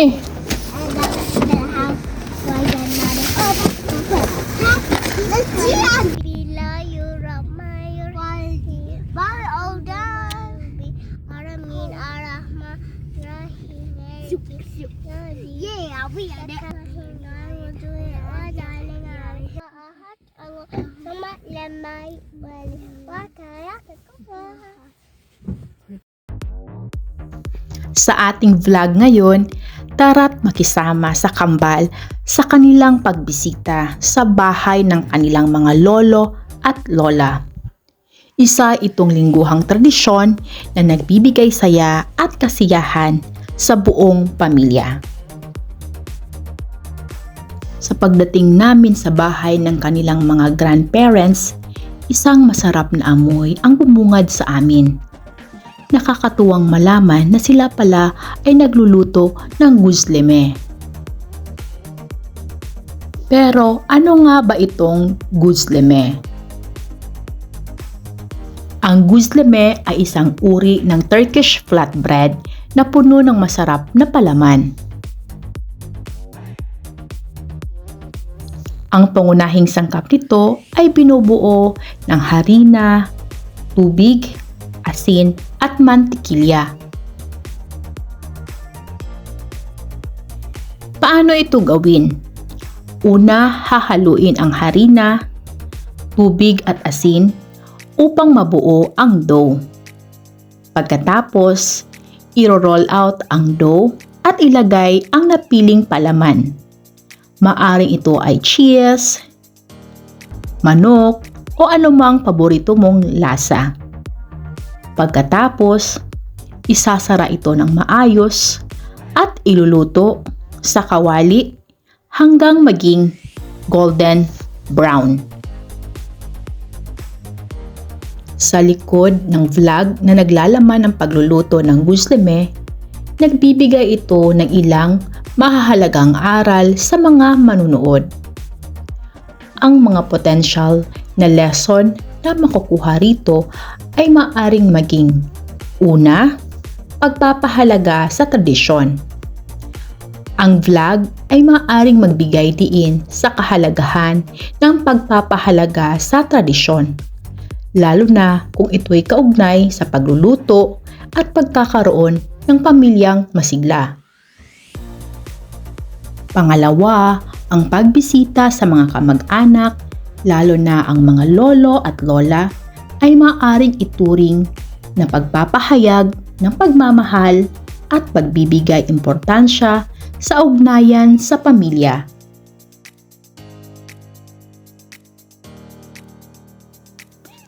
gì Sa ating vlog ngayon, tara't makisama sa kambal sa kanilang pagbisita sa bahay ng kanilang mga lolo at lola. Isa itong lingguhang tradisyon na nagbibigay saya at kasiyahan sa buong pamilya. Sa pagdating namin sa bahay ng kanilang mga grandparents, isang masarap na amoy ang bumungad sa amin nakakatuwang malaman na sila pala ay nagluluto ng guzleme. Pero ano nga ba itong guzleme? Ang guzleme ay isang uri ng Turkish flatbread na puno ng masarap na palaman. Ang pangunahing sangkap nito ay binubuo ng harina, tubig, asin at mantikilya. Paano ito gawin? Una, hahaluin ang harina, tubig at asin upang mabuo ang dough. Pagkatapos, iro-roll out ang dough at ilagay ang napiling palaman. Maaring ito ay cheese, manok, o anumang paborito mong lasa. Pagkatapos, isasara ito ng maayos at iluluto sa kawali hanggang maging golden brown. Sa likod ng vlog na naglalaman ng pagluluto ng gusleme, nagbibigay ito ng ilang mahahalagang aral sa mga manunood. Ang mga potential na lesson na makukuha rito ay maaring maging Una, pagpapahalaga sa tradisyon. Ang vlog ay maaring magbigay diin sa kahalagahan ng pagpapahalaga sa tradisyon, lalo na kung ito'y kaugnay sa pagluluto at pagkakaroon ng pamilyang masigla. Pangalawa, ang pagbisita sa mga kamag-anak, lalo na ang mga lolo at lola, ay maaaring ituring na pagpapahayag ng pagmamahal at pagbibigay importansya sa ugnayan sa pamilya.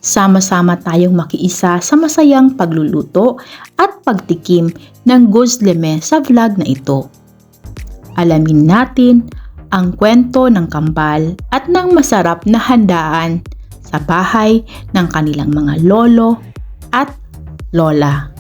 Sama-sama tayong makiisa sa masayang pagluluto at pagtikim ng gozleme sa vlog na ito. Alamin natin ang kwento ng kambal at ng masarap na handaan sa bahay ng kanilang mga lolo at lola.